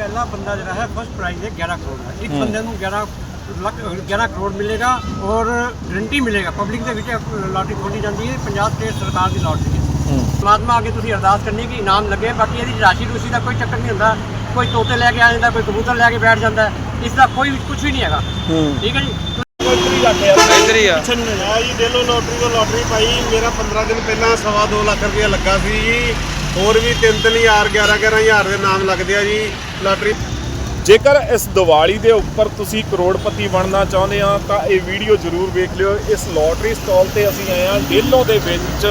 ਪਹਿਲਾ ਬੰਦਾ ਜਿਹੜਾ ਹੈ ਫਸਟ ਪ੍ਰਾਈਜ਼ ਹੈ 11 ਕਰੋੜ ਦਾ। ਇੱਕ ਬੰਦੇ ਨੂੰ 11 ਲੱਖ 11 ਕਰੋੜ ਮਿਲੇਗਾ ਔਰ ਗਰੰਟੀ ਮਿਲੇਗਾ। ਪਬਲਿਕ ਦੇ ਵਿੱਚ ਲਾਟਰੀ ਖੋਲੀ ਜਾਂਦੀ ਹੈ ਪੰਜਾਬ ਸਟੇਟ ਸਰਕਾਰ ਦੀ ਲਾਟਰੀ ਹੈ। ਪਰਮਾਤਮਾ ਅੱਗੇ ਤੁਸੀਂ ਅਰਦਾਸ ਕਰਨੀ ਕਿ ਇਨਾਮ ਲੱਗੇ ਬਾਕੀ ਇਹਦੀ ਰਾਸ਼ੀ ਰੂਸ਼ੀ ਦਾ ਕੋਈ ਚੱਕਰ ਨਹੀਂ ਹੁੰਦਾ। ਕੋਈ ਤੋਤੇ ਲੈ ਕੇ ਆ ਜਾਂਦਾ ਕੋਈ ਕਬੂਤਰ ਲੈ ਕੇ ਬੈਠ ਜਾਂਦਾ। ਇਸ ਦਾ ਕੋਈ ਕੁਝ ਵੀ ਨਹੀਂ ਹੈਗਾ। ਠੀਕ ਹੈ ਜੀ? ਇੱਧਰ ਹੀ ਆ ਆ ਜੀ ਡੇਲੋ ਲੋਟਰੀ ਤੋਂ ਲੋਟਰੀ ਪਾਈ। ਮੇਰਾ 15 ਦਿਨ ਪਹਿਲਾਂ ਸਵਾ ਦੋ ਲੱਖ ਰੁਪਇਆ ਲੱਗਾ ਸੀ ਜੀ। ਹੋਰ ਵੀ 3-3000 11-11000 ਦੇ ਨਾਮ ਲੱਗਦੇ ਆ ਜੀ। ਲੋਟਰੀ ਜੇਕਰ ਇਸ ਦੀਵਾਲੀ ਦੇ ਉੱਪਰ ਤੁਸੀਂ ਕਰੋੜਪਤੀ ਬਣਨਾ ਚਾਹੁੰਦੇ ਆ, ਤਾਂ ਇਹ ਵੀਡੀਓ ਜ਼ਰੂਰ ਵੇਖ ਲਿਓ। ਇਸ ਲੋਟਰੀ ਸਟਾਲ ਤੇ ਅਸੀਂ ਆਏ ਆ, ਡੇਲੋ ਦੇ ਵਿੱਚ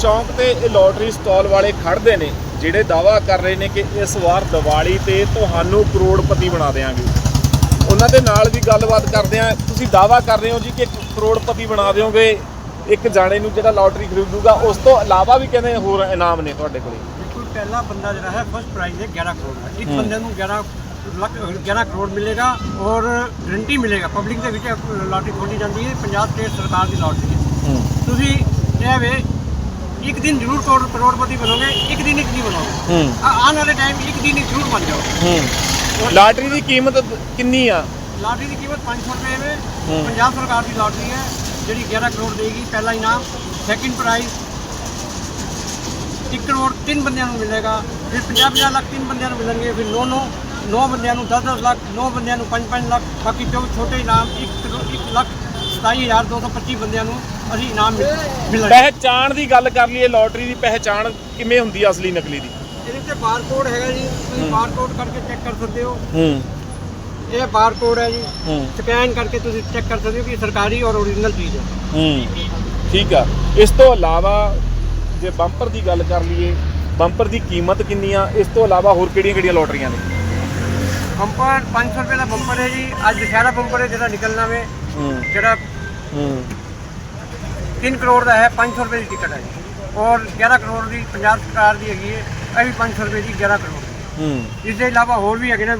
ਚੌਂਕ ਤੇ ਇਹ ਲੋਟਰੀ ਸਟਾਲ ਵਾਲੇ ਖੜਦੇ ਨੇ, ਜਿਹੜੇ ਦਾਵਾ ਕਰ ਰਹੇ ਨੇ ਕਿ ਇਸ ਵਾਰ ਦੀਵਾਲੀ ਤੇ ਤੁਹਾਨੂੰ ਕਰੋੜਪਤੀ ਬਣਾ ਦੇਵਾਂਗੇ ਉਹਨਾਂ ਦੇ ਨਾਲ ਵੀ ਗੱਲਬਾਤ ਕਰਦੇ ਆ। ਤੁਸੀਂ ਦਾਵਾ ਕਰ ਰਹੇ ਹੋ ਜੀ ਕਿ ਕਰੋੜਪਤੀ ਬਣਾ ਦਿਓਗੇ। ਇੱਕ ਜਾਣੇ ਨੂੰ ਜਿਹੜਾ ਲੋਟਰੀ ਖਰੀਦੂਗਾ, ਉਸ ਤੋਂ ਇਲਾਵਾ ਵੀ ਕਹਿੰਦੇ ਹੋਰ ਇਨਾਮ ਨੇ ਤੁਹਾਡੇ ਕੋਲੇ? ਪਹਿਲਾ ਬੰਦਾ ਜਿਹੜਾ ਹੈ ਫਸਟ ਪ੍ਰਾਈਜ਼ ਹੈ 11 ਕਰੋੜ ਦਾ। ਇੱਕ ਬੰਦੇ ਨੂੰ 11 ਲੱਖ 11 ਕਰੋੜ ਮਿਲੇਗਾ ਔਰ ਗਰੰਟੀ ਮਿਲੇਗਾ। ਪਬਲਿਕ ਦੇ ਵਿੱਚ ਲਾਟਰੀ ਖੋਲੀ ਜਾਂਦੀ ਹੈ ਪੰਜਾਬ ਸਟੇਟ ਸਰਕਾਰ ਦੀ ਲਾਟਰੀ ਹੈ। ਤੁਸੀਂ ਇਹ ਵੇ ਇੱਕ ਦਿਨ ਜ਼ਰੂਰ ਕਰੋੜ ਕਰੋੜਪਤੀ ਬਣੋਗੇ ਇੱਕ ਦਿਨ ਇੱਕ ਨਹੀਂ ਬਣੋਗੇ। ਆਉਣ ਵਾਲੇ ਟਾਈਮ ਇੱਕ ਦਿਨ ਇੱਕ ਜ਼ਰੂਰ ਬਣ ਜਾਓ। ਲਾਟਰੀ ਦੀ ਕੀਮਤ ਕਿੰਨੀ ਆ? ਲਾਟਰੀ ਦੀ ਕੀਮਤ 500 ਰੁਪਏ ਹੈ। ਪੰਜਾਬ ਸਰਕਾਰ ਦੀ ਲਾਟਰੀ ਹੈ ਜਿਹੜੀ 11 ਕਰੋੜ ਦੇਗੀ ਪਹਿਲਾ ਇਨਾਮ। ਸੈਕਿੰਡ ਪ੍ਰਾਈਜ਼ 1 ਕਰੋੜ ਤਿੰਨ ਬੰਦਿਆਂ ਨੂੰ ਮਿਲੇਗਾ ਫਿਰ 50 50 ਲੱਖ ਤਿੰਨ ਬੰਦਿਆਂ ਨੂੰ ਮਿਲਣਗੇ ਫਿਰ 9 9 9 ਬੰਦਿਆਂ ਨੂੰ 10 10 ਲੱਖ 9 ਬੰਦਿਆਂ ਨੂੰ 5 5 ਲੱਖ ਬਾਕੀ ਜੋ ਛੋਟੇ ਇਨਾਮ 1 ਕਰੋੜ 1 ਲੱਖ 27225 ਬੰਦਿਆਂ ਨੂੰ ਅਸੀਂ ਇਨਾਮ ਮਿਲ- ਮਿਲਣਗੇ। ਪਹਿਚਾਣ ਦੀ ਗੱਲ ਕਰ ਲਈਏ ਲੋਟਰੀ ਦੀ ਪਹਿਚਾਣ ਕਿਵੇਂ ਹੁੰਦੀ ਆ ਅਸਲੀ ਨਕਲੀ ਦੀ? ਇਹਦੇ ਤੇ ਬਾਰਕੋਡ ਹੈਗਾ ਜੀ ਤੁਸੀਂ ਬਾਰਕੋਡ ਕਰਕੇ ਚੈੱਕ ਕਰ ਸਕਦੇ ਹੋ। ਹੂੰ। ਇਹ ਬਾਰਕੋਡ ਹੈ ਜੀ। ਹੂੰ। ਸਕੈਨ ਕਰਕੇ ਤੁਸੀਂ ਚੈੱਕ ਕਰ ਸਕਦੇ ਹੋ ਕਿ ਸਰਕਾਰੀ ਔਰ ਓਰੀਜਨਲ ਚੀਜ਼ ਹੈ। ਹੂੰ। ਠੀਕ ਆ। ਇਸ ਤੋਂ ਇਲਾਵਾ ਜੇ ਬੰਪਰ ਦੀ ਗੱਲ ਕਰ ਲਈਏ ਬੰਪਰ ਦੀ ਕੀਮਤ ਕਿੰਨੀ ਆ? ਇਸ ਤੋਂ ਇਲਾਵਾ ਹੋਰ ਕਿਹੜੀਆਂ ਕਿਹੜੀਆਂ ਲੋਟਰੀਆਂ ਨੇ? ਬੰਪਰ 500 ਰੁਪਏ ਦਾ ਬੰਪਰ ਹੈ ਜੀ। ਅੱਜ ਦੁਸ਼ਹਿਰਾ ਬੰਪਰ ਹੈ ਜਿਹੜਾ ਨਿਕਲਣਾ ਵੇ ਜਿਹੜਾ ਹੂੰ। 3 ਕਰੋੜ ਦਾ ਹੈ 500 ਰੁਪਏ ਦੀ ਟਿਕਟ ਹੈ ਜੀ। ਔਰ 11 ਕਰੋੜ ਦੀ ਪੰਜਾਬ ਸਰਕਾਰ ਦੀ ਹੈਗੀ ਹੈ ਇਹ ਵੀ 500 ਰੁਪਏ ਦੀ 11 ਕਰੋੜ ਹੂੰ। ਇਸ ਦੇ ਇਲਾਵਾ ਹੋਰ ਵੀ ਹੈਗੇ ਨੇ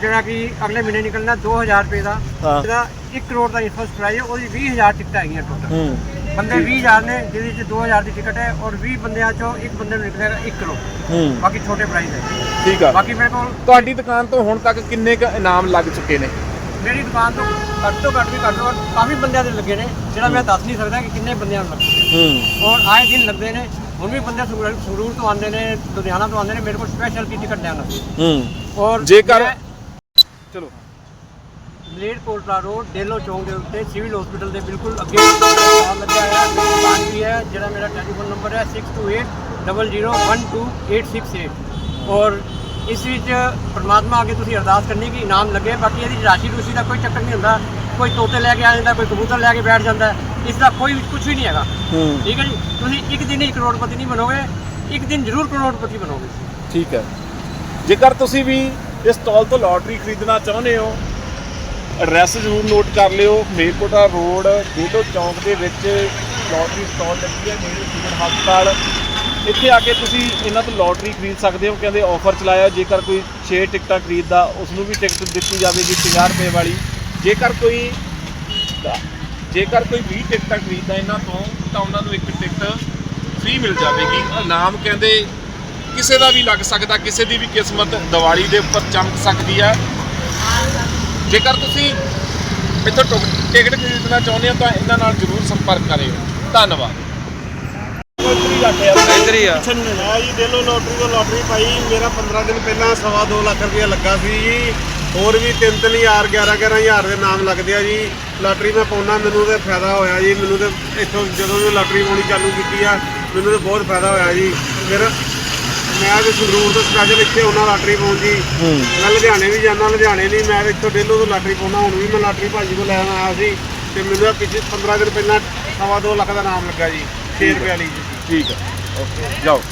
ਜਿਹੜਾ ਕਿ ਅਗਲੇ ਮਹੀਨੇ ਨਿਕਲਣਾ 2000 ਰੁਪਏ ਦਾ। ਜਿਹੜਾ 1 ਕਰੋੜ ਦਾ ਫਸਟ ਪ੍ਰਾਈਜ਼ ਹੈ ਉਹਦੀ 20000 ਟਿਕਟਾਂ ਹੈਗੀਆਂ ਟੋਟਲ ਹੂੰ। ਬੰਦੇ 20000 ਨੇ ਜਿਹਦੇ ਵਿੱਚ 2000 ਦੀ ਟਿਕਟ ਹੈ ਔਰ 20 ਬੰਦਿਆਂ ਚੋਂ ਇੱਕ ਬੰਦੇ ਨੂੰ ਨਿਕਲੇਗਾ 1 ਕਰੋੜ ਹੂੰ। ਬਾਕੀ ਛੋਟੇ ਪ੍ਰਾਈਜ਼ ਹੈ। ਠੀਕ ਆ। ਬਾਕੀ ਮੇਰੇ ਕੋਲ ਤੁਹਾਡੀ ਦੁਕਾਨ ਤੋਂ ਹੁਣ ਤੱਕ ਕਿੰਨੇ ਕ ਇਨਾਮ ਲੱਗ ਚੁੱਕੇ ਨੇ? ਮੇਰੀ ਦੁਕਾਨ ਤੋਂ ਘੱਟ ਤੋਂ ਘੱਟ ਵੀ ਘੱਟ ਤੋਂ ਘੱਟ ਕਾਫੀ ਬੰਦਿਆਂ ਦੇ ਲੱਗੇ ਨੇ ਜਿਹੜਾ ਮੈਂ ਦੱਸ ਨਹੀਂ ਸਕਦਾ ਕਿ ਕਿੰਨੇ ਬੰਦਿਆਂ ਨੂੰ ਲੱਗੇ ਹੂੰ। ਔਰ ਆਏ ਦਿਨ ਲੱਗਦੇ ਨੇ ਹੁਣ ਵੀ ਬੰਦੇ ਸੰਗਰੂਰ ਸੰਗਰੂਰ ਤੋਂ ਆਉਂਦੇ ਨੇ ਲੁਧਿਆਣਾ ਤੋਂ ਆਉਂਦੇ ਨੇ ਮੇਰੇ ਕੋਲ ਸਪੈਸ਼ਲ ਕੀ ਟਿਕਟ ਲੈਣ ਵਾਸਤੇ ਹੂੰ। ਔਰ ਜੇਕਰ- ਮੈਂ ਚਲੋ। ਬਲੇਡ ਕੋਟਲਾ ਰੋਡ ਡੇਲੋ ਚੌਂਕ ਦੇ ਉੱਤੇ ਸਿਵਲ ਹਸਪੀਟਲ ਦੇ ਬਿਲਕੁਲ ਅੱਗੇ ਸਟਾਲ ਲੱਗਿਆ ਹੋਇਆ ਹੈ। ਮੇਰੀ ਦੁਕਾਨ ਵੀ ਹੈ ਜਿਹੜਾ ਮੇਰਾ ਟੈਲੀਫੋਨ ਨੰਬਰ ਹੈ 6280012868 ਔਰ ਇਸ ਵਿੱਚ ਪ੍ਰਮਾਤਮਾ ਅੱਗੇ ਤੁਸੀਂ ਅਰਦਾਸ ਕਰਨੀ ਕਿ ਇਨਾਮ ਲੱਗੇ ਬਾਕੀ ਇਹਦੀ ਰਾਸ਼ੀ ਰੂਸ਼ੀ ਦਾ ਕੋਈ ਚੱਕਰ ਨਹੀਂ ਹੁੰਦਾ। ਕੋਈ ਤੋਤੇ ਲੈ ਕੇ ਆ ਜਾਂਦਾ ਕੋਈ ਕਬੂਤਰ ਲੈ ਕੇ ਬੈਠ ਜਾਂਦਾ। ਇਸ ਦਾ ਕੋਈ ਕੁਝ ਵੀ ਨਹੀਂ ਹੈਗਾ। ਠੀਕ ਹੈ ਜੀ? ਤੁਸੀਂ ਇੱਕ ਦਿਨ ਹੀ ਕਰੋੜਪਤੀ ਨਹੀਂ ਬਣੋਗੇ ਇੱਕ ਦਿਨ ਜ਼ਰੂਰ ਕਰੋੜਪਤੀ ਬਣੋਗੇ। ਠੀਕ ਹੈ। ਜੇਕਰ ਤੁਸੀਂ ਵੀ ਇਸ ਸਟਾਲ ਤੋਂ ਲੋਟਰੀ ਖਰੀਦਣਾ ਚਾਹੁੰਦੇ ਹੋ ਐਡਰੈਸ ਜ਼ਰੂਰ ਨੋਟ ਕਰ ਲਿਓ ਮੇਰਕੋਟਾ ਰੋਡ ਡੇਲੋ ਚੌਂਕ ਦੇ ਵਿੱਚ ਲੋਟਰੀ ਸਟਾਲ ਲੱਗੀ ਹੈ, ਨੇੜੇ ਸਿਵਲ ਹਸਪਤਾਲ। ਇੱਥੇ ਆ ਕੇ ਤੁਸੀਂ ਇਹਨਾਂ ਤੋਂ ਲੋਟਰੀ ਖਰੀਦ ਸਕਦੇ ਹੋ, ਕਹਿੰਦੇ ਆਫਰ ਚਲਾਇਆ, ਜੇਕਰ ਕੋਈ 6 ਟਿਕਟਾਂ ਖਰੀਦਦਾ ਉਸ ਨੂੰ ਵੀ ਟਿਕਟ ਦਿੱਤੀ ਜਾਵੇਗੀ 50 ਰੁਪਏ ਵਾਲੀ। ਜੇਕਰ ਕੋਈ ਜੇਕਰ ਕੋਈ 20 ਟਿਕਟਾਂ ਖਰੀਦਦਾ ਇਹਨਾਂ ਤੋਂ, ਤਾਂ ਉਹਨਾਂ ਨੂੰ ਇੱਕ ਟਿਕਟ ਫ੍ਰੀ ਮਿਲ ਜਾਵੇਗੀ। ਇਨਾਮ ਕਹਿੰਦੇ, ਕਿਸੇ ਦਾ ਵੀ ਲੱਗ ਸਕਦਾ, ਕਿਸੇ ਦੀ ਵੀ ਕਿਸਮਤ ਦੀਵਾਲੀ ਦੇ ਉੱਪਰ ਚਮਕ ਸਕਦੀ ਹੈ ਜੇਕਰ ਤੁਸੀਂ ਇੱਥੋਂ ਟੁਕ- ਟਿਕਟ ਖਰੀਦਣਾ ਚਾਹੁੰਦੇ ਹੋ ਤਾਂ ਇਹਨਾਂ ਨਾਲ ਜ਼ਰੂਰ ਸੰਪਰਕ ਕਰਿਓ। ਧੰਨਵਾਦ। ਇੱਧਰ ਹੀ ਆ। ਆ ਜੀ ਡੇਲੋ ਲੋਟਰੀ ਤੋਂ ਲੋਟਰੀ ਪਾਈ ਮੇਰਾ 15 ਦਿਨ ਪਹਿਲਾਂ ਸਵਾ ਦੋ ਲੱਖ ਰੁਪਇਆ ਲੱਗਾ ਸੀ ਜੀ। ਹੋਰ ਵੀ 3-3000 11-11000 ਦੇ ਨਾਮ ਲੱਗਦੇ ਆ ਜੀ। ਲੋਟਰੀ ਮੈਂ ਪਾਉਣਾ ਮੈਨੂੰ ਤੇ ਫਾਇਦਾ ਹੋਇਆ ਜੀ। ਮੈਨੂੰ ਤੇ ਇੱਥੋਂ ਜਦੋਂ ਦੀ ਲੋਟਰੀ ਪਾਉਣੀ ਚਾਲੂ ਕੀਤੀ ਆ ਮੈਨੂੰ ਤੇ ਬਹੁਤ ਫਾਇਦਾ ਹੋਇਆ ਜੀ। ਫਿਰ ਮੈਂ ਤੇ ਸੰਗਰੂਰ ਤੋਂ ਸਪੈਸ਼ਲ ਇੱਥੇ ਆਉਣਾ ਲੋਟਰੀ ਪਾਉਣ ਜੀ। ਮੈਂ ਲੁਧਿਆਣੇ ਵੀ ਜਾਂਦਾ ਲੁਧਿਆਣੇ ਨਹੀਂ ਮੈਂ ਇੱਥੋਂ ਡੇਲੋ ਤੋਂ ਲੋਟਰੀ ਪਾਉਣਾ ਹੁਣ ਵੀ ਮੈਂ ਲੋਟਰੀ ਭਾਜੀ ਕੋਲ ਲੈਣ ਆਇਆ ਸੀ ਤੇ ਮੈਨੂੰ ਪਿੱਛੇ 15 ਦਿਨ ਪਹਿਲਾਂ ਸਵਾ ਦੋ ਲੱਖ ਦਾ ਨਾਮ ਲੱਗਾ ਜੀ 6 ਰੁਪਏ ਵਾਲੀ ਜੀ। ਠੀਕ ਹੈ। ਓਕੇ ਜਾਓ।